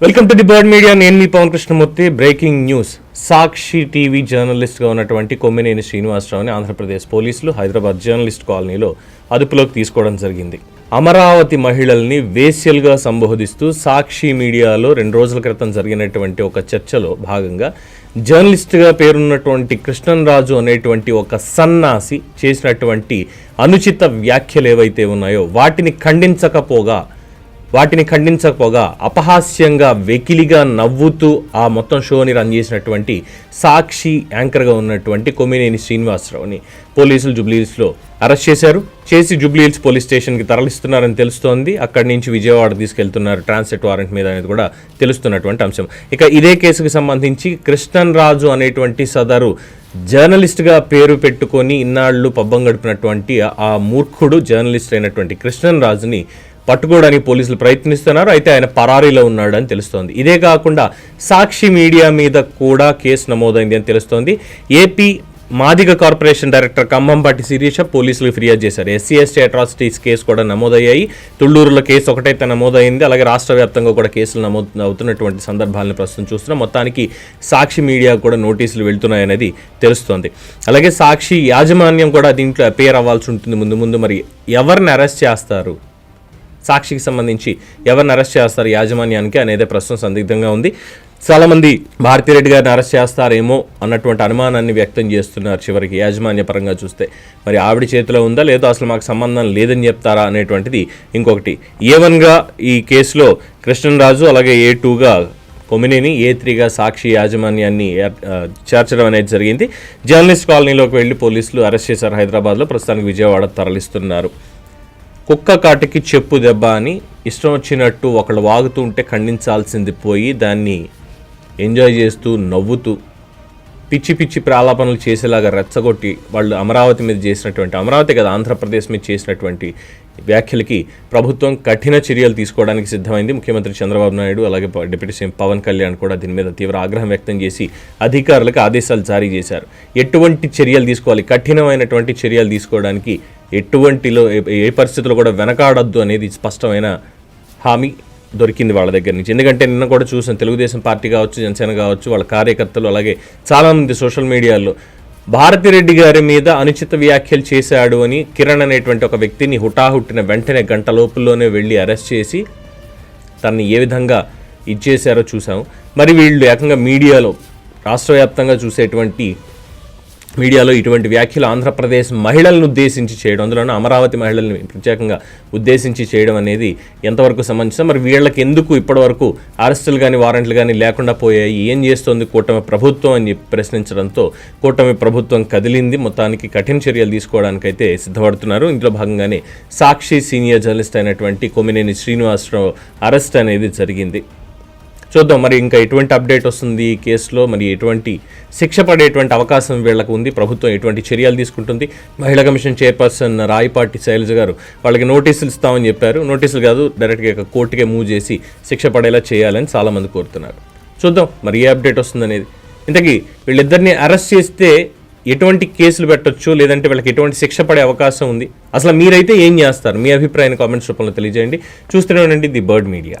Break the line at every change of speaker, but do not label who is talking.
Welcome to the bird media నేను మీ Pavan Krishnamurthy. Breaking news Sakshi TV జర్నలిస్ట్గా ఉన్నటువంటి కొమ్మినేని శ్రీనివాసరావుని ఆంధ్రప్రదేశ్ పోలీసులు హైదరాబాద్ జర్నలిస్ట్ కాలనీలో అదుపులోకి తీసుకోవడం జరిగింది. అమరావతి మహిళల్ని వేశ్యలుగా సంబోధిస్తూ సాక్షి మీడియాలో రెండు రోజుల క్రితం జరిగినటువంటి ఒక చర్చలో భాగంగా జర్నలిస్ట్గా పేరున్నటువంటి కృష్ణన్రాజు అనేటువంటి ఒక సన్నాసి చేసినటువంటి అనుచిత వ్యాఖ్యలు ఏవైతే ఉన్నాయో వాటిని ఖండించకపోగా వాటిని ఖండించకపోగా అపహాస్యంగా వెకిలిగా నవ్వుతూ ఆ మొత్తం షోని రన్ చేసినటువంటి సాక్షి యాంకర్గా ఉన్నటువంటి కొమ్మినేని శ్రీనివాసరావుని పోలీసులు జుబ్లీహిల్స్లో అరెస్ట్ చేశారు. చేసి జుబ్లీహిల్స్ పోలీస్ స్టేషన్కి తరలిస్తున్నారని తెలుస్తోంది. అక్కడి నుంచి విజయవాడ తీసుకెళ్తున్నారు ట్రాన్సిట్ వారెంట్ మీద అనేది కూడా తెలుస్తున్నటువంటి అంశం. ఇక ఇదే కేసుకు సంబంధించి కృష్ణన్ రాజు అనేటువంటి సదరు జర్నలిస్ట్గా పేరు పెట్టుకొని ఇన్నాళ్ళు పబ్బం గడిపినటువంటి ఆ మూర్ఖుడు జర్నలిస్ట్ అయినటువంటి కృష్ణన్ రాజుని పట్టుకోవడానికి పోలీసులు ప్రయత్నిస్తున్నారు. అయితే ఆయన పరారీలో ఉన్నాడని తెలుస్తోంది. ఇదే కాకుండా సాక్షి మీడియా మీద కూడా కేసు నమోదైంది అని తెలుస్తోంది. AP Madiga corporation director Kambhampati Sirisha పోలీసులు ఫిర్యాదు చేశారు. ఎస్సీ ఎస్టీ అట్రాసిటీస్ కేసు కూడా నమోదయ్యాయి. తుళ్ళూరులో కేసు ఒకటైతే నమోదైంది. అలాగే రాష్ట్ర వ్యాప్తంగా కూడా కేసులు నమోదు అవుతున్నటువంటి సందర్భాలను ప్రస్తుతం చూస్తున్నాం. మొత్తానికి సాక్షి మీడియా కూడా నోటీసులు వెళ్తున్నాయనేది తెలుస్తోంది. అలాగే సాక్షి యాజమాన్యం కూడా దీంట్లో అపేర్ అవ్వాల్సి ఉంటుంది ముందు ముందు. మరి ఎవరిని అరెస్ట్ చేస్తారు? సాక్షికి సంబంధించి ఎవరిని అరెస్ట్ చేస్తారు యాజమాన్యానికి అనేది ప్రస్తుతం సందిగ్ధంగా ఉంది. చాలామంది భారతిరెడ్డి గారిని అరెస్ట్ చేస్తారేమో అన్నటువంటి అనుమానాన్ని వ్యక్తం చేస్తున్నారు చివరికి. యాజమాన్య పరంగా చూస్తే మరి ఆవిడ చేతిలో ఉందా? లేదో అసలు మాకు సంబంధం లేదని చెప్తారా అనేటువంటిది ఇంకొకటి. ఏ వన్గా ఈ కేసులో కృష్ణరాజు అలాగే ఏ టూగా కొమినేని ఏ త్రీగా సాక్షి యాజమాన్యాన్ని చేర్చడం అనేది జరిగింది. జర్నలిస్ట్ కాలనీలోకి వెళ్ళి పోలీసులు అరెస్ట్ చేశారు హైదరాబాద్లో. ప్రస్తుతానికి విజయవాడ తరలిస్తున్నారు. కుక్క కాటికి చెప్పు దెబ్బ అని ఇష్టం వచ్చినట్టు ఒకళ్ళు వాగుతూ ఉంటే ఖండించాల్సింది పోయి దాన్ని ఎంజాయ్ చేస్తూ నవ్వుతూ పిచ్చి పిచ్చి ప్రాలాపనలు చేసేలాగా రెచ్చగొట్టి వాళ్ళు అమరావతి మీద చేసినటువంటి అమరావతి కదా ఆంధ్రప్రదేశ్ మీద చేసినటువంటి వ్యాఖ్యలకి ప్రభుత్వం కఠిన చర్యలు తీసుకోవడానికి సిద్ధమైంది. ముఖ్యమంత్రి చంద్రబాబు నాయుడు అలాగే డిప్యూటీ సీఎం పవన్ కళ్యాణ్ కూడా దీని మీద తీవ్ర ఆగ్రహం వ్యక్తం చేసి అధికారులకు ఆదేశాలు జారీ చేశారు. ఎటువంటి చర్యలు తీసుకోవాలి? కఠినమైనటువంటి చర్యలు తీసుకోవడానికి ఎటువంటిలో ఏ- ఏ పరిస్థితుల్లో కూడా వెనకాడొద్దు అనేది స్పష్టమైన హామీ దొరికింది వాళ్ళ దగ్గర నుంచి. ఎందుకంటే నిన్న కూడా చూసాం తెలుగుదేశం పార్టీ కావచ్చు జనసేన కావచ్చు వాళ్ళ కార్యకర్తలు అలాగే చాలామంది సోషల్ మీడియాలో భారతిరెడ్డి గారి మీద అనుచిత వ్యాఖ్యలు చేశాడు అని కిరణ్ అనేటువంటి ఒక వ్యక్తిని హుటాహుట్టిన వెంటనే గంట లోపుల్లోనే వెళ్ళి అరెస్ట్ చేసి తనని ఏ విధంగా ఇచ్చేశారో చూసాం మరి వీళ్ళు ఏకంగా మీడియాలో రాష్ట్ర వ్యాప్తంగా చూసేటువంటి మీడియాలో ఇటువంటి వ్యాఖ్యలు ఆంధ్రప్రదేశ్ మహిళలను ఉద్దేశించి చేయడం అందులోనూ అమరావతి మహిళల్ని ప్రత్యేకంగా ఉద్దేశించి చేయడం అనేది ఎంతవరకు సంబంధించిన మరి వీళ్ళకి ఎందుకు ఇప్పటివరకు అరెస్టులు కానీ వారెంట్లు కానీ లేకుండా పోయాయి? ఏం చేస్తోంది కూటమి ప్రభుత్వం అని చెప్పి ప్రశ్నించడంతో కూటమి ప్రభుత్వం కదిలింది. మొత్తానికి కఠిన చర్యలు తీసుకోవడానికైతే సిద్ధపడుతున్నారు. ఇందులో భాగంగానే సాక్షి సీనియర్ జర్నలిస్ట్ అయినటువంటి కొమ్మినేని శ్రీనివాసరావు అరెస్ట్ అనేది జరిగింది. చూద్దాం మరి ఇంకా ఎటువంటి అప్డేట్ వస్తుంది ఈ కేసులో? మరి ఎటువంటి శిక్ష పడేటువంటి అవకాశం వీళ్ళకు ఉంది? ప్రభుత్వం ఎటువంటి చర్యలు తీసుకుంటుంది? మహిళా కమిషన్ చైర్పర్సన్ రాయపాటి శైలజ గారు వాళ్ళకి నోటీసులు ఇస్తామని చెప్పారు. నోటీసులు కాదు డైరెక్ట్గా ఇక కోర్టుకే మూవ్ చేసి శిక్ష పడేలా చేయాలని చాలామంది కోరుతున్నారు. చూద్దాం మరి ఏ అప్డేట్ వస్తుంది అనేది ఇంతకీ వీళ్ళిద్దరిని అరెస్ట్ చేస్తే ఎటువంటి కేసులు పెట్టొచ్చు? లేదంటే వీళ్ళకి ఎటువంటి శిక్ష పడే అవకాశం ఉంది? అసలు మీరైతే ఏం చేస్తారు? మీ అభిప్రాయాన్ని కామెంట్స్ రూపంలో తెలియజేయండి. చూస్తూనే ఉండండి ది బర్డ్ మీడియా.